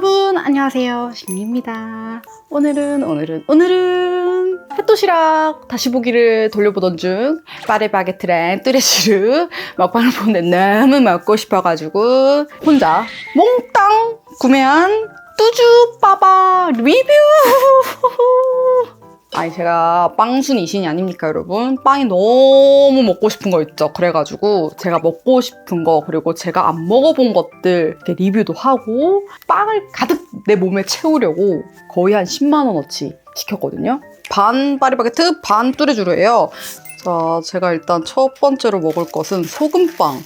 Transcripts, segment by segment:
여러분 안녕하세요. 신입니다. 오늘은 오늘은 오늘은 햇도시락 다시 보기를 돌려보던 중 파레바게트랑 뚜레슈르 먹방을 보는데 너무 먹고 싶어가지고 혼자 몽땅 구매한 뚜주 빠바 리뷰 아니 제가 빵순 이신이 아닙니까 여러분? 빵이 너무 먹고 싶은 거 있죠? 그래가지고 제가 먹고 싶은 거 그리고 제가 안 먹어본 것들 리뷰도 하고 빵을 가득 내 몸에 채우려고 거의 한 10만 원어치 시켰거든요. 반 파리바게트 반 뚜레쥬르예요. 자 제가 일단 첫 번째로 먹을 것은 소금빵.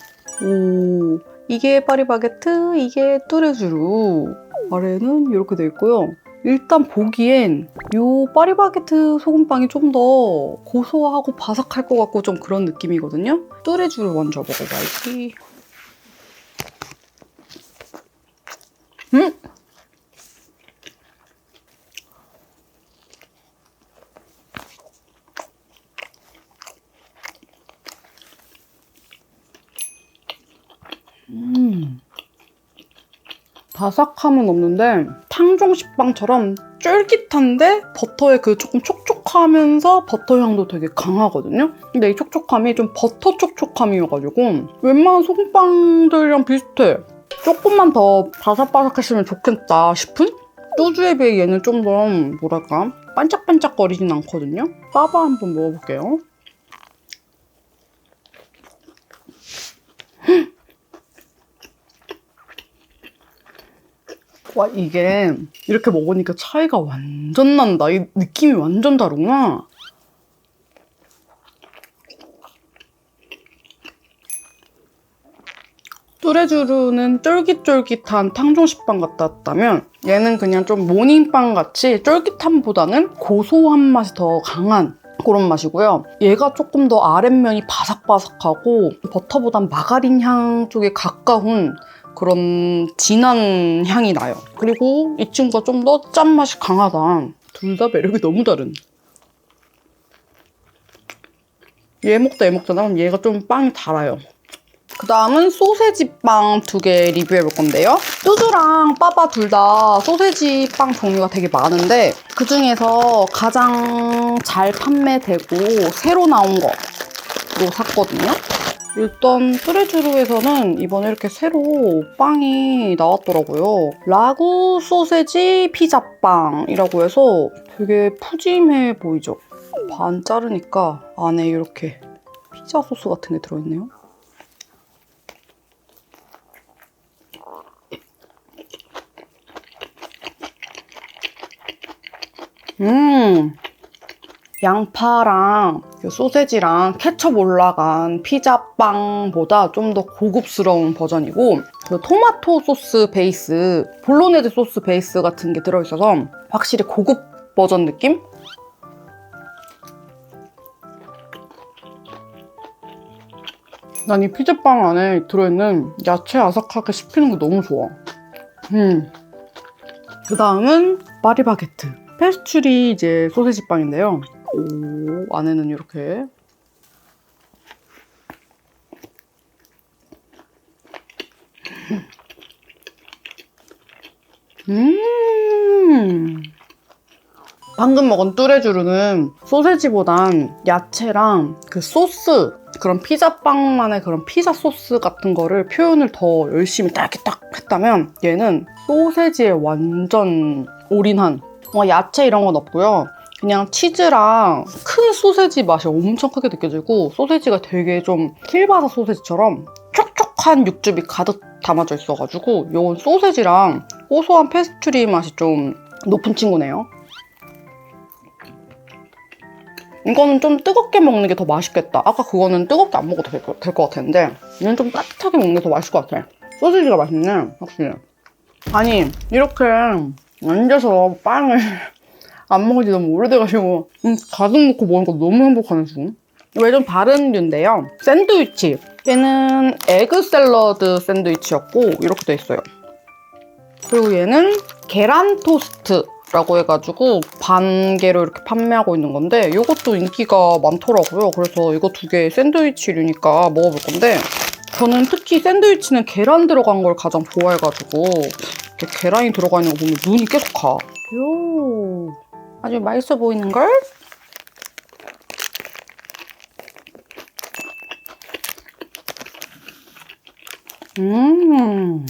오 이게 파리바게트 이게 뚜레쥬르 아래는 이렇게 돼 있고요 일단 보기엔 요 파리바게트 소금빵이 좀 더 고소하고 바삭할 것 같고 좀 그런 느낌이거든요. 뚜레쥬를 먼저 먹어봐야지. 음! 음. 바삭함은 없는데 탕종 식빵처럼 쫄깃한데 버터의 그 조금 촉촉하면서 버터 향도 되게 강하거든요. 근데 이 촉촉함이 좀 버터 촉촉함이어가지고 웬만한 소금빵들이랑 비슷해. 조금만 더 바삭바삭했으면 좋겠다 싶은? 소주에 비해 얘는 좀 더 뭐랄까 반짝반짝거리진 않거든요. 빠바 한번 먹어볼게요. 와 이게 이렇게 먹으니까 차이가 완전 난다. 이 느낌이 완전 다르구나. 뚜레쥬르는 쫄깃쫄깃한 탕종식빵 같았다면 얘는 그냥 좀 모닝빵 같이 쫄깃함보다는 고소한 맛이 더 강한 그런 맛이고요. 얘가 조금 더 아랫면이 바삭바삭하고 버터보단 마가린 향 쪽에 가까운 그런 진한 향이 나요. 그리고 이 친구가 좀 더 짠맛이 강하다. 둘 다 매력이 너무 다른. 얘 먹다 얘 먹잖아. 그럼 얘가 좀 빵이 달아요. 그 다음은 소세지 빵 두 개 리뷰해 볼 건데요. 뚜두랑 빠바 둘다 소세지 빵 종류가 되게 많은데 그 중에서 가장 잘 판매되고 새로 나온 거로 샀거든요. 일단 뚜레쥬르에서는 이번에 이렇게 새로 빵이 나왔더라고요. 라구 소세지 피자빵이라고 해서 되게 푸짐해 보이죠? 반 자르니까 안에 이렇게 피자 소스 같은 게 들어있네요. 음, 양파랑 그 소세지랑 케첩 올라간 피자빵보다 좀 더 고급스러운 버전이고 그 토마토 소스 베이스, 볼로네즈 소스 베이스 같은 게 들어있어서 확실히 고급 버전 느낌? 난 이 피자빵 안에 들어있는 야채 아삭하게 씹히는 거 너무 좋아. 음. 그 다음은 파리바게트. 페스츄리 이제 소세지 빵인데요. 오, 안에는 이렇게. 음. 방금 먹은 뚜레쥬르는 소세지보단 야채랑 그 소스, 그런 피자빵만의 그런 피자 소스 같은 거를 표현을 더 열심히 딱 이렇게 딱 했다면 얘는 소세지에 완전 올인한 뭔가 야채 이런 건 없고요. 그냥 치즈랑 큰 소세지 맛이 엄청 크게 느껴지고 소세지가 되게 좀 킬바사 소세지처럼 촉촉한 육즙이 가득 담아져 있어가지고 이건 소세지랑 고소한 페스츄리 맛이 좀 높은 친구네요. 이거는 좀 뜨겁게 먹는 게 더 맛있겠다. 아까 그거는 뜨겁게 안 먹어도 될것 같았는데 얘는 좀 따뜻하게 먹는 게 더 맛있을 것 같아. 소세지가 맛있네, 확실히. 아니 이렇게 앉아서 빵을 안 먹은 지 너무 오래돼가지고 음, 가득 넣고 먹으니까 너무 행복하네 지금. 이게 좀 다른 류인데요. 샌드위치. 얘는 에그 샐러드 샌드위치였고 이렇게 돼 있어요. 그리고 얘는 계란 토스트 라고 해가지고 반 개로 이렇게 판매하고 있는 건데 이것도 인기가 많더라고요. 그래서 이거 두 개 샌드위치류니까 먹어볼 건데 저는 특히 샌드위치는 계란 들어간 걸 가장 좋아해가지고 또 계란이 들어가 있는 거 보면 눈이 계속 가. 요. 아주 맛있어 보이는걸? 음.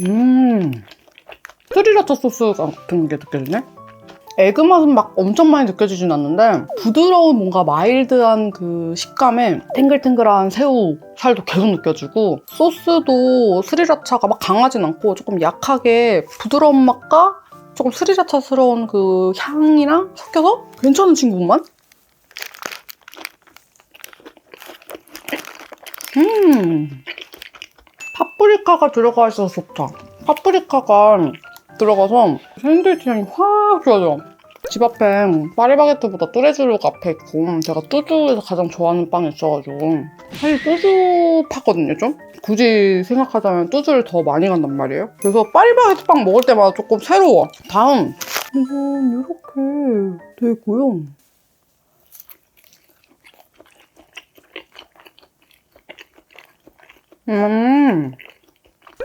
음. 스리라차 소스 같은 게 느껴지네? 에그 맛은 막 엄청 많이 느껴지진 않는데 부드러운 뭔가 마일드한 그 식감에 탱글탱글한 새우 살도 계속 느껴지고 소스도 스리라차가 막 강하진 않고 조금 약하게 부드러운 맛과 조금 스리라차스러운 그 향이랑 섞여서 괜찮은 친구만? 음 파프리카가 들어가 있어서 좋다 파프리카가 들어가서 샌드위치 향이 확 좋아져. 집 앞에 파리바게트보다 뚜레쥬르가 앞에 있고 제가 뚜주에서 가장 좋아하는 빵이 있어가지고 사실 뚜주 파거든요 좀? 굳이 생각하자면 뚜주를 더 많이 간단 말이에요. 그래서 파리바게트 빵 먹을 때마다 조금 새로워. 다음. 이건 이렇게 돼 있고요. 음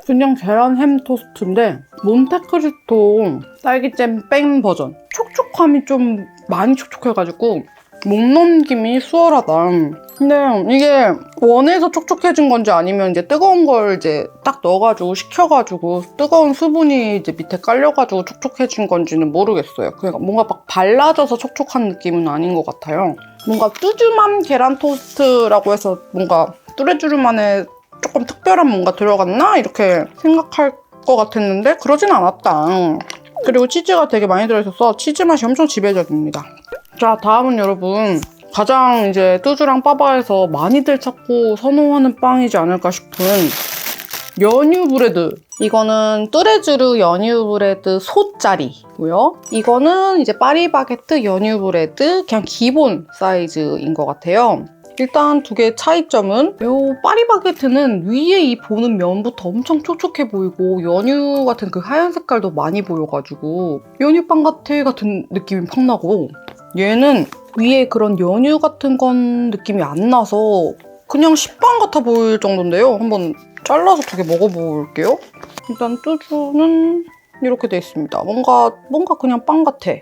그냥 계란 햄 토스트인데 몬테크리스토 딸기잼 뺀 버전. 촉촉함이 좀 많이 촉촉해가지고 목 넘김이 수월하다. 근데 이게 원에서 촉촉해진 건지 아니면 이제 뜨거운 걸 이제 딱 넣어가지고 식혀가지고 뜨거운 수분이 이제 밑에 깔려가지고 촉촉해진 건지는 모르겠어요. 그러니까 뭔가 막 발라져서 촉촉한 느낌은 아닌 것 같아요. 뭔가 뚜주맘 계란 토스트라고 해서 뭔가 뚜레쥬르만의 조금 특별한 뭔가 들어갔나? 이렇게 생각할 것 같았는데 그러진 않았다. 그리고 치즈가 되게 많이 들어있어서 치즈 맛이 엄청 지배적입니다. 자, 다음은 여러분 가장 이제 뚜주랑 빠바에서 많이들 찾고 선호하는 빵이지 않을까 싶은 연유 브레드. 이거는 뚜레쥬르 연유 브레드 소짜리고요. 이거는 이제 파리바게트 연유 브레드 그냥 기본 사이즈인 것 같아요. 일단 두 개의 차이점은 이 파리바게트는 위에 이 보는 면부터 엄청 촉촉해 보이고 연유 같은 그 하얀 색깔도 많이 보여가지고 연유빵 같아 같은 느낌이 팍 나고 얘는 위에 그런 연유 같은 건 느낌이 안 나서 그냥 식빵 같아 보일 정도인데요. 한번 잘라서 두 개 먹어볼게요. 일단 뚜주는 이렇게 돼 있습니다. 뭔가 뭔가 그냥 빵 같아.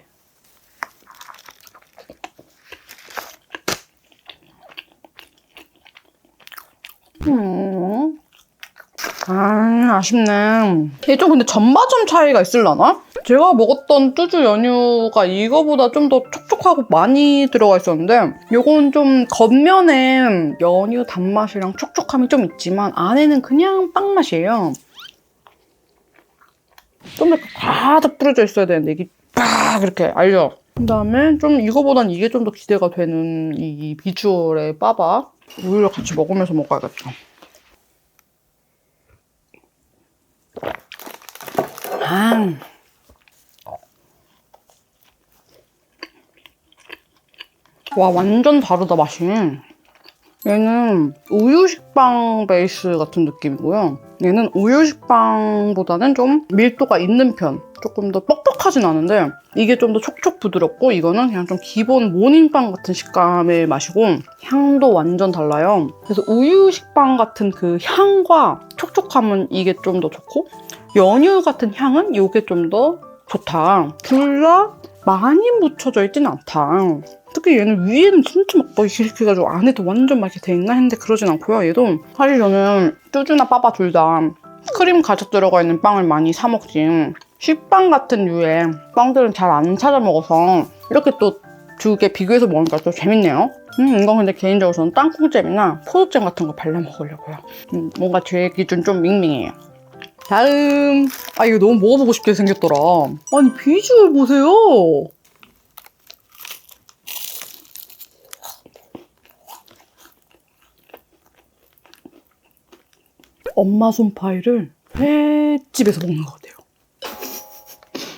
음. 아, 아쉽네. 이게 좀 근데 점마점 차이가 있을라나? 제가 먹었던 뚜주 연유가 이거보다 좀 더 촉촉하고 많이 들어가 있었는데 요건 좀 겉면에 연유 단맛이랑 촉촉함이 좀 있지만 안에는 그냥 빵 맛이에요. 좀더 가득 뿌려져 있어야 되는데 이게 빡 이렇게 알죠? 그 다음에 좀 이거보단 이게 좀 더 기대가 되는 이 비주얼의 빠바 우유를 같이 먹으면서 먹어야겠다. 아. 와, 완전 다르다, 맛이. 얘는 우유 식빵 베이스 같은 느낌이고요. 얘는 우유식빵보다는 좀 밀도가 있는 편. 조금 더 뻑뻑하진 않은데 이게 좀 더 촉촉 부드럽고 이거는 그냥 좀 기본 모닝빵 같은 식감의 맛이고 향도 완전 달라요. 그래서 우유식빵 같은 그 향과 촉촉함은 이게 좀 더 좋고 연유 같은 향은 이게 좀 더 좋다. 둘 다 많이 묻혀져 있진 않다. 특히 얘는 위에는 진짜 막 이렇게 해가지고 안에도 완전 막 이렇게 돼 있나 했는데 그러진 않고요. 얘도 사실 저는 뚜주나 빠바 둘다 크림 가득 들어가 있는 빵을 많이 사 먹지. 식빵 같은 류의 빵들은 잘 안 찾아 먹어서 이렇게 또 두 개 비교해서 먹으니까 또 재밌네요. 음, 이건 근데 개인적으로 저는 땅콩잼이나 포도잼 같은 거 발라 먹으려고요. 음, 뭔가 제 기준 좀 밍밍해요. 다음. 아, 이거 너무 먹어보고 싶게 생겼더라. 아니, 비주얼 보세요. 엄마 손파이를 횟집에서 먹는 것 같아요.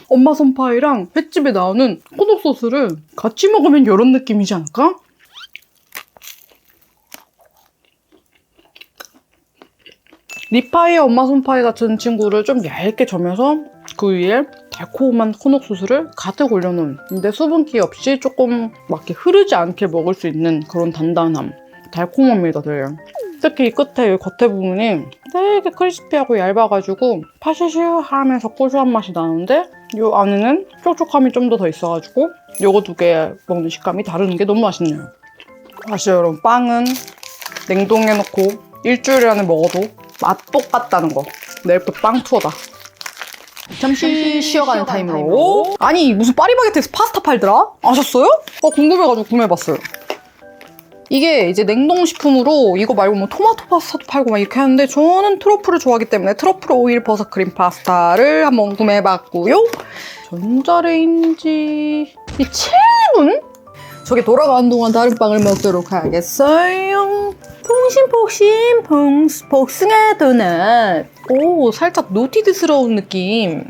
엄마 손파이랑 횟집에 나오는 호덕 소스를 같이 먹으면 이런 느낌이지 않을까? 리파이의 엄마 손파이 같은 친구를 좀 얇게 점여서 그 위에 달콤한 코녹 소스를 가득 올려놓은 근데 수분기 없이 조금 막 이렇게 흐르지 않게 먹을 수 있는 그런 단단함 달콤합니다, 되게. 특히 이 끝에 이 겉에 부분이 되게 크리스피하고 얇아가지고 파시슈 하면서 고소한 맛이 나는데 이 안에는 촉촉함이 좀 더 더 있어가지고 요거 두 개 먹는 식감이 다른 게 너무 맛있네요. 아시죠 여러분 빵은 냉동해놓고 일주일 안에 먹어도 맛 똑같다는 거. 내일부터 빵 투어다. 잠시 쉬어가는 타임으로. 아니 무슨 파리바게트에서 파스타 팔더라? 아셨어요? 어 궁금해가지고 구매해봤어요. 이게 이제 냉동식품으로 이거 말고 뭐 토마토 파스타도 팔고 막 이렇게 하는데 저는 트러플을 좋아하기 때문에 트러플 오일 버섯 크림 파스타를 한번 구매해봤고요. 전자레인지 이 7분? 저게 돌아가는 동안 다른 빵을 먹도록 하겠어요. 폭신폭신 봉- 복숭아 도넛. 오, 살짝 노티드스러운 느낌.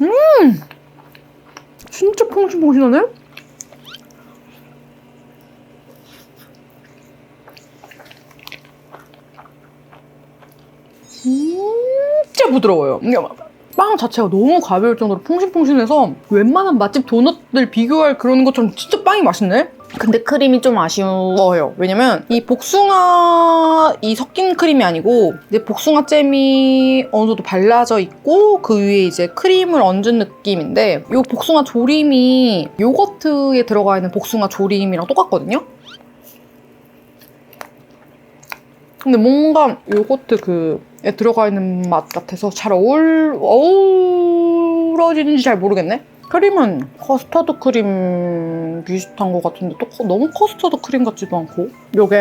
음! 진짜 퐁신퐁신하네? 진짜 부드러워요. 빵 자체가 너무 가벼울 정도로 퐁신퐁신해서 웬만한 맛집 도넛들 비교할 그런 것처럼 진짜 빵이 맛있네? 근데 크림이 좀 아쉬워요. 왜냐면 이 복숭아 이 섞인 크림이 아니고 이제 복숭아 잼이 어느 정도 발라져 있고 그 위에 이제 크림을 얹은 느낌인데 이 복숭아 조림이 요거트에 들어가 있는 복숭아 조림이랑 똑같거든요? 근데 뭔가 요거트 그에 들어가 있는 맛 같아서 잘 어울, 어우러지는지 잘 모르겠네? 크림은 커스터드 크림 비슷한 것 같은데 또 커- 너무 커스터드 크림 같지도 않고 요게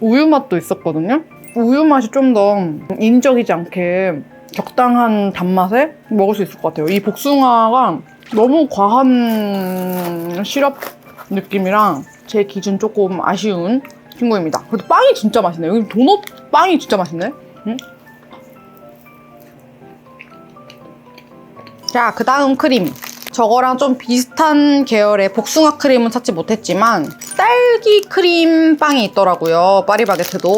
우유 맛도 있었거든요? 우유 맛이 좀 더 인적이지 않게 적당한 단맛에 먹을 수 있을 것 같아요. 이 복숭아가 너무 과한 시럽 느낌이랑 제 기준 조금 아쉬운 친구입니다. 그래도 빵이 진짜 맛있네요. 여기 도넛 빵이 진짜 맛있네. 응? 자, 그 다음 크림. 저거랑 좀 비슷한 계열의 복숭아 크림은 찾지 못했지만 딸기 크림 빵이 있더라고요. 파리바게트도.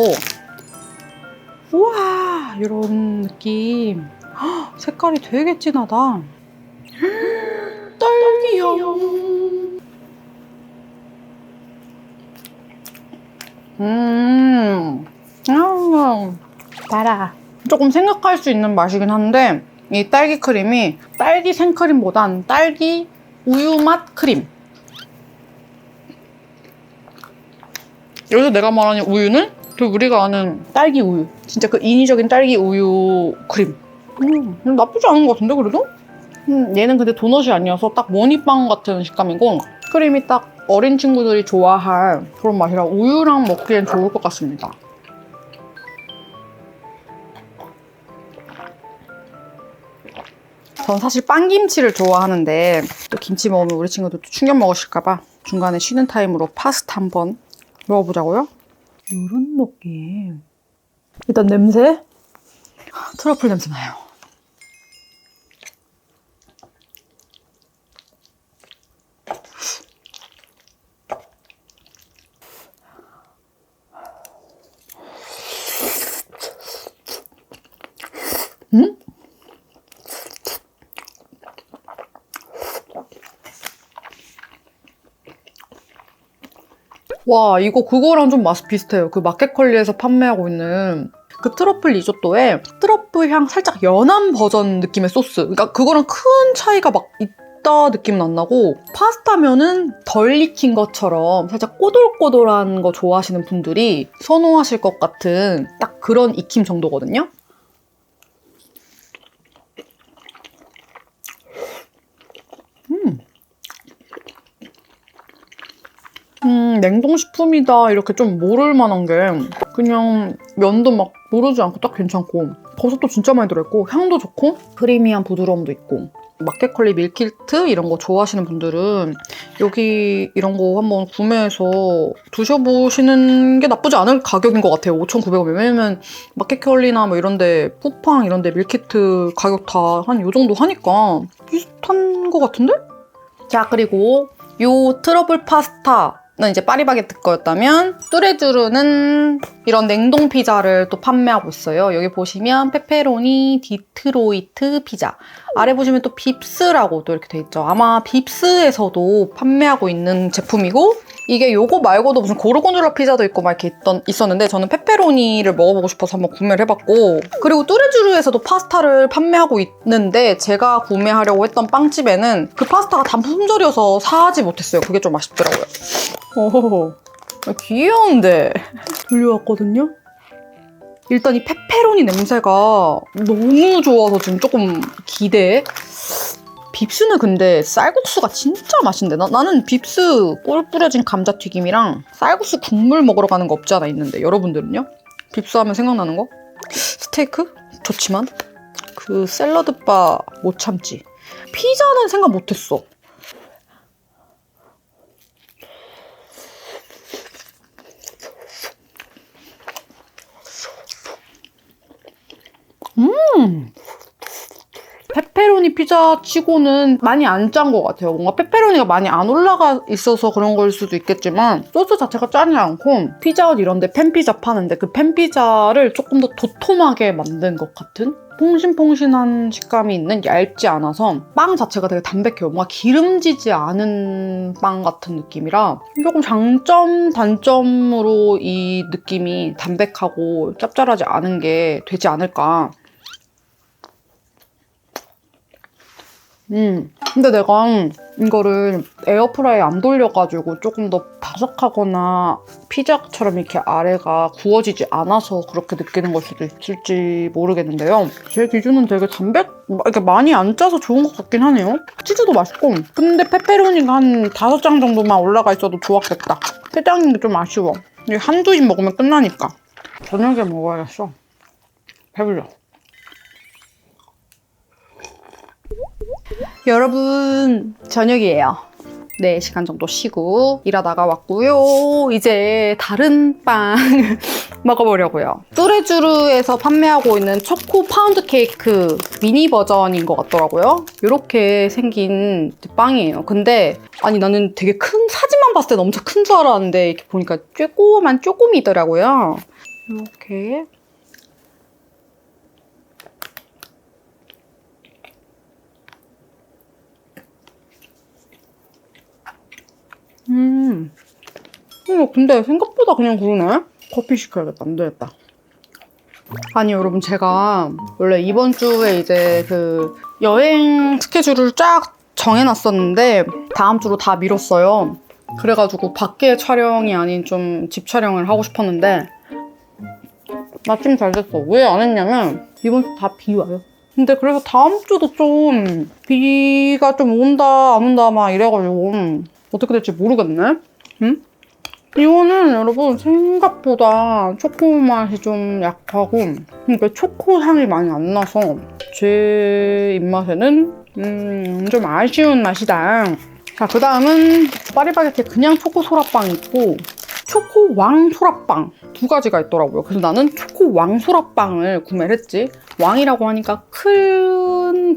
우와, 이런 느낌. 헉, 색깔이 되게 진하다. 딸기 향. 음, 아, 달아. 조금 생각할 수 있는 맛이긴 한데, 이 딸기 크림이 딸기 생크림보단 딸기 우유 맛 크림. 여기서 내가 말하는 우유는 그 우리가 아는 딸기 우유. 진짜 그 인위적인 딸기 우유 크림. 음, 나쁘지 않은 것 같은데, 그래도? 음, 얘는 근데 도넛이 아니어서 딱 머니빵 같은 식감이고, 크림이 딱 어린 친구들이 좋아할 그런 맛이라 우유랑 먹기엔 좋을 것 같습니다. 전 사실 빵김치를 좋아하는데 또 김치 먹으면 우리 친구들 또 충격 먹으실까봐 중간에 쉬는 타임으로 파스타 한번 먹어보자고요. 이런 느낌. 일단 냄새 트러플 냄새 나요. 와 이거 그거랑 좀 맛이 비슷해요. 그 마켓컬리에서 판매하고 있는 그 트러플 리조또에 트러플 향 살짝 연한 버전 느낌의 소스. 그러니까 그거랑 큰 차이가 막 있다 느낌은 안 나고 파스타면은 덜 익힌 것처럼 살짝 꼬들꼬들한 거 좋아하시는 분들이 선호하실 것 같은 딱 그런 익힘 정도거든요. 음, 냉동식품이다. 이렇게 좀 모를 만한 게 그냥 면도 막 모르지 않고 딱 괜찮고 버섯도 진짜 많이 들어있고 향도 좋고 크리미한 부드러움도 있고 마켓컬리 밀키트 이런 거 좋아하시는 분들은 여기 이런 거 한번 구매해서 드셔보시는 게 나쁘지 않을 가격인 것 같아요. 5,900원. 왜냐면 마켓컬리나 뭐 이런데 쿠팡 이런 데 밀키트 가격 다 한 요 정도 하니까 비슷한 것 같은데? 자 그리고 요 트러블 파스타 이제 파리바게트 거였다면 뚜레쥬르는 이런 냉동 피자를 또 판매하고 있어요. 여기 보시면 페페로니 디트로이트 피자. 아래 보시면 또 빕스라고 또 이렇게 돼 있죠. 아마 빕스에서도 판매하고 있는 제품이고 이게 요거 말고도 무슨 고르곤졸라 피자도 있고 막 이렇게 있던, 있었는데 저는 페페로니를 먹어보고 싶어서 한번 구매를 해봤고 그리고 뚜레쥬르에서도 파스타를 판매하고 있는데 제가 구매하려고 했던 빵집에는 그 파스타가 다 품절이어서 사지 못했어요. 그게 좀 아쉽더라고요. 오, 귀여운데 돌려왔거든요. 일단 이 페페로니 냄새가 너무 좋아서 지금 조금 기대해. 빕스는 근데 쌀국수가 진짜 맛있는데 나, 나는 빕스 꿀 뿌려진 감자튀김이랑 쌀국수 국물 먹으러 가는 거 없지 않아 있는데 여러분들은요? 빕스 하면 생각나는 거? 스테이크? 좋지만 그 샐러드바 못 참지 피자는 생각 못했어 음 페페로니 피자 치고는 많이 안 짠 것 같아요. 뭔가 페페로니가 많이 안 올라가 있어서 그런 걸 수도 있겠지만 소스 자체가 짜지 않고 피자헛 이런 데 팬피자 파는데 그 팬피자를 조금 더 도톰하게 만든 것 같은 퐁신퐁신한 식감이 있는 얇지 않아서 빵 자체가 되게 담백해요. 뭔가 기름지지 않은 빵 같은 느낌이라 조금 장점, 단점으로 이 느낌이 담백하고 짭짤하지 않은 게 되지 않을까 음. 근데 내가 이거를 에어프라이에 안 돌려가지고 조금 더 바삭하거나 피자처럼 이렇게 아래가 구워지지 않아서 그렇게 느끼는 걸 수도 있을지 모르겠는데요. 제 기준은 되게 담백, 이렇게 많이 안 짜서 좋은 것 같긴 하네요. 치즈도 맛있고. 근데 페페로니가 한 다섯 장 정도만 올라가 있어도 좋았겠다. 세 장인 게 좀 아쉬워. 한두 입 먹으면 끝나니까. 저녁에 먹어야겠어. 배불러. 여러분 저녁이에요. 4시간 정도 쉬고 일하다가 왔고요. 이제 다른 빵 먹어보려고요. 뚜레쥬르에서 판매하고 있는 초코 파운드 케이크 미니 버전인 것 같더라고요. 이렇게 생긴 빵이에요. 근데 아니 나는 되게 큰 사진만 봤을 때 엄청 큰 줄 알았는데 이렇게 보니까 조그만 쪼꼬미더라고요. 이렇게 음. 어, 근데 생각보다 그냥 그러네? 커피 시켜야겠다. 안 되겠다. 아니, 여러분, 제가 원래 이번 주에 이제 그 여행 스케줄을 쫙 정해놨었는데, 다음 주로 다 미뤘어요. 그래가지고 밖에 촬영이 아닌 좀 집 촬영을 하고 싶었는데, 마침 잘 됐어. 왜 안 했냐면, 이번 주 다 비 와요. 근데 그래서 다음 주도 좀 비가 좀 온다, 안 온다, 막 이래가지고, 어떻게 될지 모르겠네. 응? 이거는 여러분 생각보다 초코 맛이 좀 약하고 그러니까 초코 향이 많이 안 나서 제 입맛에는 음, 좀 아쉬운 맛이다. 자, 그 다음은 파리바게트에 그냥 초코 소라빵 있고 초코 왕 소라빵 두 가지가 있더라고요. 그래서 나는 초코 왕 소라빵을 구매를 했지. 왕이라고 하니까 큰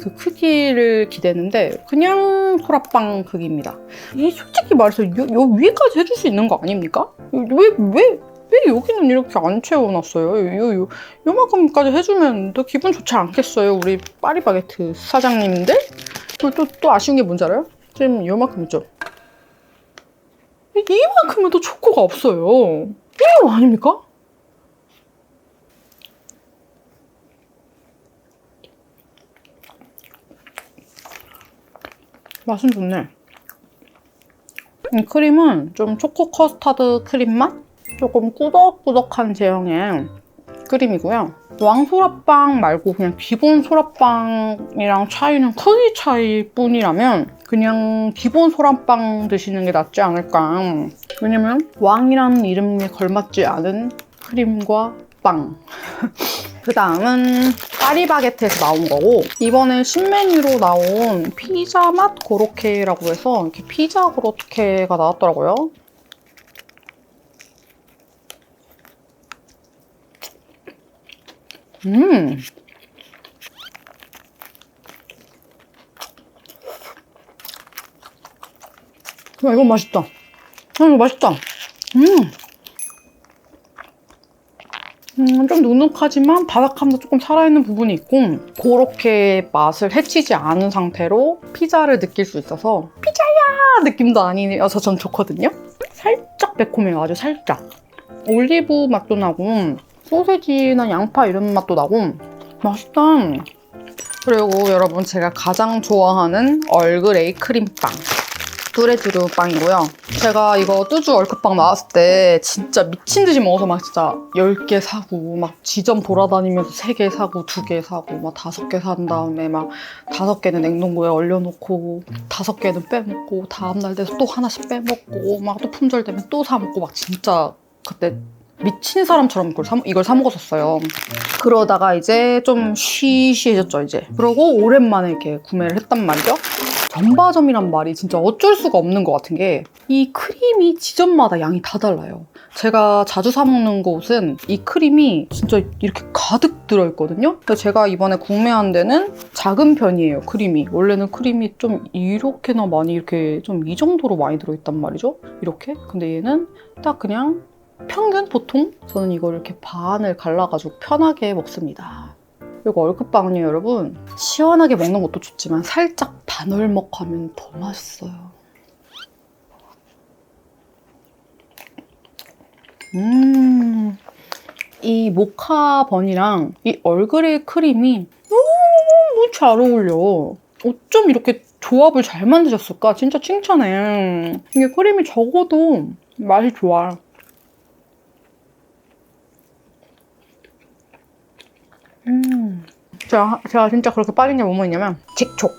그 크기를 기대했는데 그냥 소라빵 크기입니다. 이 솔직히 말해서 요, 요 위에까지 해줄 수 있는 거 아닙니까? 왜 왜, 왜 여기는 이렇게 안 채워놨어요? 요, 요, 요만큼까지 해주면 더 기분 좋지 않겠어요? 우리 파리바게트 사장님들? 또, 또, 또 아쉬운 게 뭔지 알아요? 지금 요만큼 있죠? 이만큼은 또 초코가 없어요. 이거 아닙니까? 맛은 좋네. 이 크림은 좀 초코 커스터드 크림 맛? 조금 꾸덕꾸덕한 제형의 크림이고요. 왕소라빵 말고 그냥 기본 소라빵이랑 차이는 크기 차이뿐이라면 그냥 기본 소라빵 드시는 게 낫지 않을까. 왜냐면 왕이라는 이름에 걸맞지 않은 크림과 빵. 그 다음은 파리바게트에서 나온 거고 이번에 신메뉴로 나온 피자 맛 고로케라고 해서 이렇게 피자 고로케가 나왔더라고요. 음. 야, 이건 맛있다. 이거 맛있다. 음. 음, 좀 눅눅하지만 바삭함도 조금 살아있는 부분이 있고 그렇게 맛을 해치지 않은 상태로 피자를 느낄 수 있어서 피자야 느낌도 아니어서 전 좋거든요. 살짝 매콤해요, 아주 살짝. 올리브 맛도 나고 소세지나 양파 이런 맛도 나고 맛있다. 그리고 여러분 제가 가장 좋아하는 얼그레이 크림빵. 뚜레쥬르 빵이고요. 제가 이거 뚜주 얼크빵 나왔을 때 진짜 미친 듯이 먹어서 막 진짜 10개 사고 막 지점 돌아다니면서 3개 사고 2개 사고 막 5개 산 다음에 막 5개는 냉동고에 얼려놓고 5개는 빼먹고 다음날 돼서 또 하나씩 빼먹고 막 또 품절 되면 또 사 먹고 막 진짜 그때 미친 사람처럼 이걸 사, 이걸 사 먹었었어요. 그러다가 이제 좀 쉬쉬해졌죠, 이제. 그러고 오랜만에 이렇게 구매를 했단 말이죠. 전바점이란 말이 진짜 어쩔 수가 없는 것 같은 게 이 크림이 지점마다 양이 다 달라요. 제가 자주 사 먹는 곳은 이 크림이 진짜 이렇게 가득 들어있거든요. 근데 제가 이번에 구매한 데는 작은 편이에요, 크림이. 원래는 크림이 좀 이렇게나 많이 이렇게 좀 이 정도로 많이 들어있단 말이죠. 이렇게. 근데 얘는 딱 그냥 평균 보통 저는 이걸 이렇게 반을 갈라가지고 편하게 먹습니다. 이거 얼크빵은요 여러분 시원하게 먹는 것도 좋지만 살짝 반월먹하면 더 맛있어요. 음, 이 모카 번이랑 이 얼그레이 크림이 너무 잘 어울려. 어쩜 이렇게 조합을 잘 만드셨을까? 진짜 칭찬해. 이게 크림이 적어도 맛이 좋아. 음. 제가, 제가 진짜 그렇게 빠진 게 뭐뭐 있냐면 칙촉.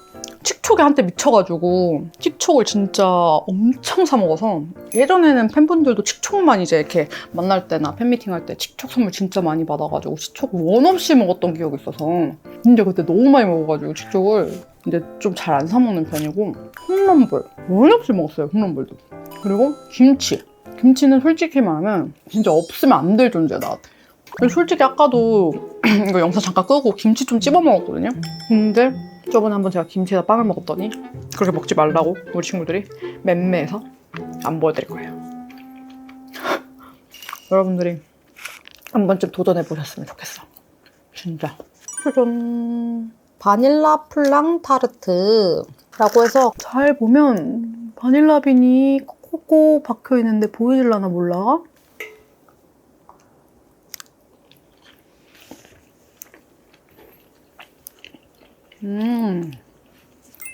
칙촉에 한때 미쳐가지고 칙촉을 진짜 엄청 사 먹어서 예전에는 팬분들도 칙촉만 이제 이렇게 만날 때나 팬미팅 할때 칙촉 선물 진짜 많이 받아가지고 칙촉 원 없이 먹었던 기억이 있어서 근데 그때 너무 많이 먹어가지고 칙촉을 근데 좀 잘 안 사 먹는 편이고 홈런볼 원 없이 먹었어요 홈런볼도 그리고 김치 김치는 솔직히 말하면 진짜 없으면 안될 근데 솔직히 아까도 이거 영상 잠깐 끄고 김치 좀 찝어 먹었거든요. 근데 저번에 한번 제가 김치에다 빵을 먹었더니 그렇게 먹지 말라고 우리 친구들이 맴매해서 안 보여드릴 거예요. 여러분들이 한 번쯤 도전해 보셨으면 좋겠어. 진짜. 짜잔. 바닐라 플랑 타르트라고 해서 잘 보면 바닐라 빈이 꼭꼭 박혀 있는데 보이질라나 몰라? 음.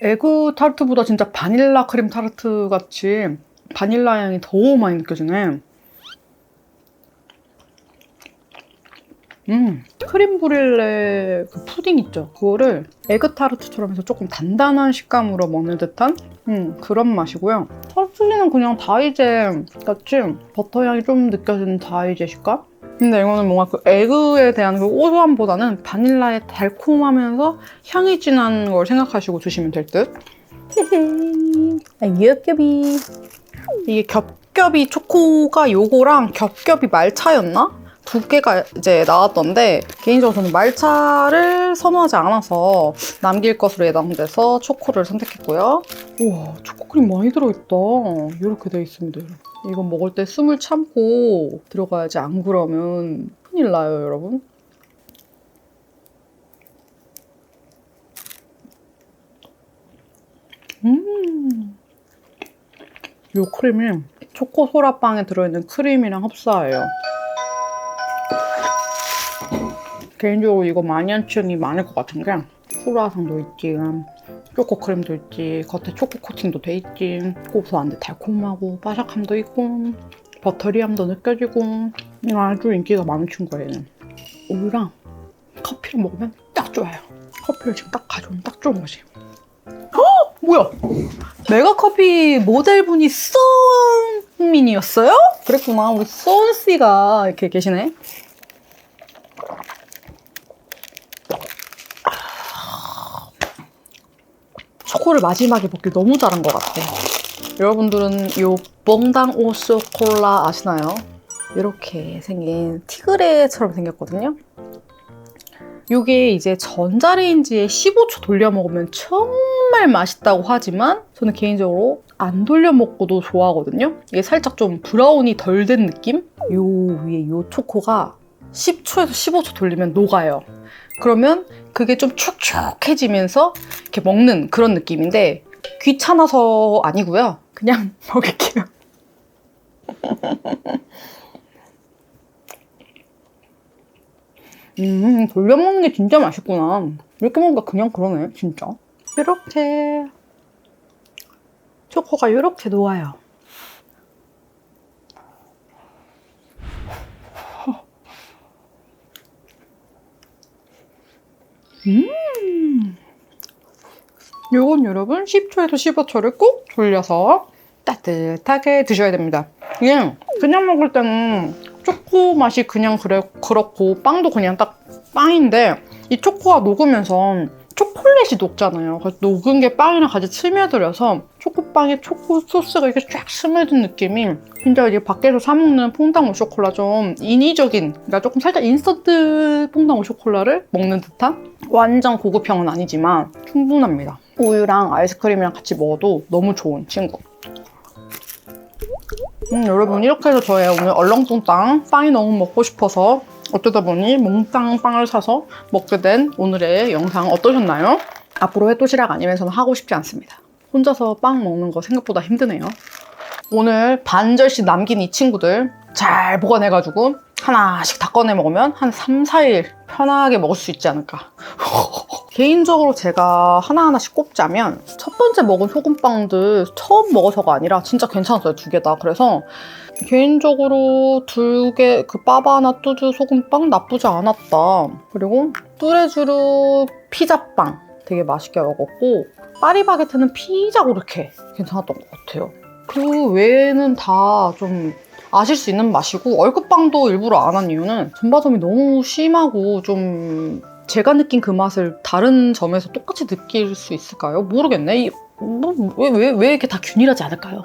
에그 타르트보다 진짜 바닐라 크림 타르트 같이 바닐라 향이 더 많이 느껴지네. 음, 크림 브릴레 그 푸딩 있죠? 그거를 에그 타르트처럼 해서 조금 단단한 식감으로 먹는 듯한 음, 그런 맛이고요. 타르트는 그냥 다이제 같이 버터 향이 좀 느껴지는 다이제 식감? 근데 이거는 뭔가 그 에그에 대한 그 고소함보다는 바닐라의 달콤하면서 향이 진한 걸 생각하시고 드시면 될 듯. 아, 겹겹이. 이게 겹겹이 초코가 요거랑 겹겹이 말차였나? 두 개가 이제 나왔던데 개인적으로 저는 말차를 선호하지 않아서 남길 것으로 예상돼서 초코를 선택했고요. 우와 초코크림 많이 들어있다. 이렇게 돼 있습니다. 이건 먹을 때 숨을 참고 들어가야지 안 그러면 큰일 나요 여러분. 음. 이 크림이 초코 소라빵에 들어있는 크림이랑 흡사해요. 개인적으로 이거 마니아층이 많을 것 같은 게 후라상도 있지, 초코 크림도 있지, 겉에 초코 코팅도 돼 있지, 고소한데 달콤하고 바삭함도 있고 버터리함도 느껴지고 아주 인기가 많은 친구예요. 우유랑 커피를 먹으면 딱 좋아요. 커피를 지금 딱 가져오면 딱 좋은 거지. 어? 뭐야? 메가커피 모델분이 썬민이었어요? 그랬구나. 우리 썬씨가 이렇게 계시네. 초코를 마지막에 먹기 너무 잘한 것 같아. 여러분들은 요 뽕당 오 쇼 콜라 아시나요? 이렇게 생긴 티그레처럼 생겼거든요. 이게 이제 전자레인지에 15초 돌려 먹으면 정말 맛있다고 하지만 저는 개인적으로 안 돌려 먹고도 좋아하거든요. 이게 살짝 좀 브라운이 덜 된 느낌? 요 위에 요 초코가 10초에서 15초 돌리면 녹아요. 그러면 그게 좀 촉촉해지면서 이렇게 먹는 그런 느낌인데 귀찮아서 아니고요. 그냥 먹을게요. 음, 돌려 먹는 게 진짜 맛있구나. 이렇게 먹으니까 그냥 그러네, 진짜. 이렇게 초코가 이렇게 녹아요. 음. 요건 여러분 10초에서 15초를 꼭 돌려서 따뜻하게 드셔야 됩니다. 이게 그냥 먹을 때는 초코 맛이 그냥 그래 그렇고 빵도 그냥 딱 빵인데 이 초코가 녹으면서 초콜릿이 녹잖아요. 그래서 녹은 게 빵이랑 같이 스며들어서 초코 빵에 초코 소스가 이렇게 쫙 스며든 느낌이 진짜 이제 밖에서 사 먹는 퐁당 오쇼콜라 좀 인위적인, 그러니까 조금 살짝 인스턴트 퐁당 오쇼콜라를 먹는 듯한 완전 고급형은 아니지만 충분합니다. 우유랑 아이스크림이랑 같이 먹어도 너무 좋은 친구. 음, 여러분 이렇게 해서 저의 오늘 얼렁뚱땅 빵이 너무 먹고 싶어서 어쩌다 보니 몽땅 빵을 사서 먹게 된 오늘의 영상 어떠셨나요? 앞으로 회도시락 아니면서는 하고 싶지 않습니다. 혼자서 빵 먹는 거 생각보다 힘드네요. 오늘 반절씩 남긴 이 친구들 잘 보관해가지고 하나씩 다 꺼내 먹으면 한 3, 4일 편하게 먹을 수 있지 않을까. 개인적으로 제가 하나하나씩 꼽자면 첫 번째 먹은 소금빵들 처음 먹어서가 아니라 진짜 괜찮았어요, 두 개 다. 그래서 개인적으로 두 개, 그 빠바나 뚜주 소금빵 나쁘지 않았다. 그리고 뚜레쥬르 피자빵 되게 맛있게 먹었고 파리바게트는 피자 그렇게 괜찮았던 것 같아요. 그 외에는 다 좀 아실 수 있는 맛이고 얼끝빵도 일부러 안 한 이유는 전바점이 너무 심하고 좀 제가 느낀 그 맛을 다른 점에서 똑같이 느낄 수 있을까요? 모르겠네. 이- 뭐, 왜, 왜, 왜 이렇게 다 균일하지 않을까요?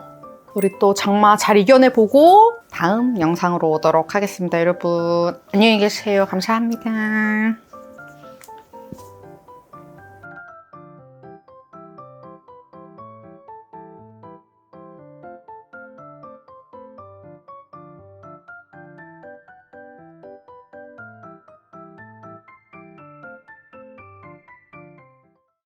우리 또 장마 잘 이겨내보고 다음 영상으로 오도록 하겠습니다, 여러분. 안녕히 계세요. 감사합니다.